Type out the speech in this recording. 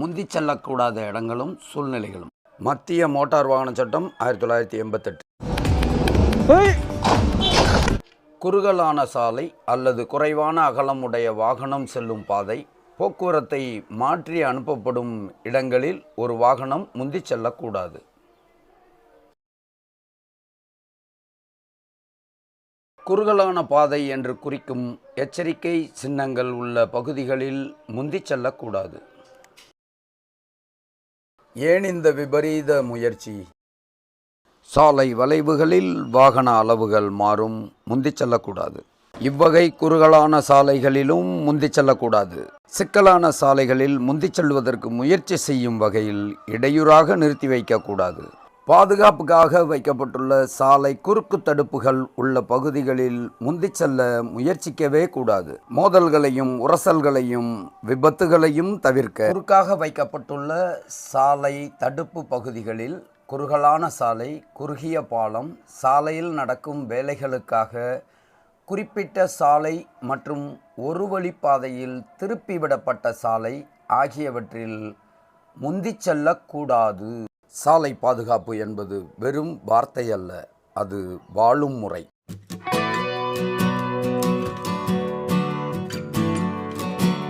முந்திச் செல்லக்கூடாத இடங்களும் சூழ்நிலைகளும். மத்திய மோட்டார் வாகன சட்டம் ஆயிரத்தி தொள்ளாயிரத்தி எண்பத்தெட்டு. குறுகலான சாலை அல்லது குறைவான அகலமுடைய வாகனம் செல்லும் பாதை போக்குவரத்தை மாற்றி அனுப்பப்படும் இடங்களில் ஒரு வாகனம் முந்திச் செல்லக்கூடாது. குறுகலான பாதை என்று குறிக்கும் எச்சரிக்கை சின்னங்கள் உள்ள பகுதிகளில் முந்திச் செல்லக்கூடாது. ஏன் இந்த விபரீத முயற்சி? சாலை வளைவுகளில் வாகன அளவுகள் மாறும் முந்திச் செல்லக்கூடாது. இவ்வகை குறுகலான சாலைகளிலும் முந்திச் செல்லக்கூடாது. சிக்கலான சாலைகளில் முந்திச் செல்வதற்கு முயற்சி செய்யும் வகையில் இடையூறாக நிறுத்தி வைக்கக்கூடாது. பாதுகாப்புக்காக வைக்கப்பட்டுள்ள சாலை குறுக்கு தடுப்புகள் உள்ள பகுதிகளில் முந்திச் செல்ல முயற்சிக்கவே கூடாது. மோதல்களையும் உரசல்களையும் விபத்துகளையும் தவிர்க்க குறுக்காக வைக்கப்பட்டுள்ள சாலை தடுப்பு பகுதிகளில் குறுகலான சாலை குறுகிய பாலம் சாலையில் நடக்கும் வேலைகளுக்காக குறிப்பிட்ட சாலை மற்றும் ஒரு வழிப்பாதையில் திருப்பிவிடப்பட்ட சாலை ஆகியவற்றில் முந்திச் செல்லக்கூடாது. சாலை பாதுகாப்பு என்பது வெறும் வார்த்தை அல்ல அது வாழும் முறை.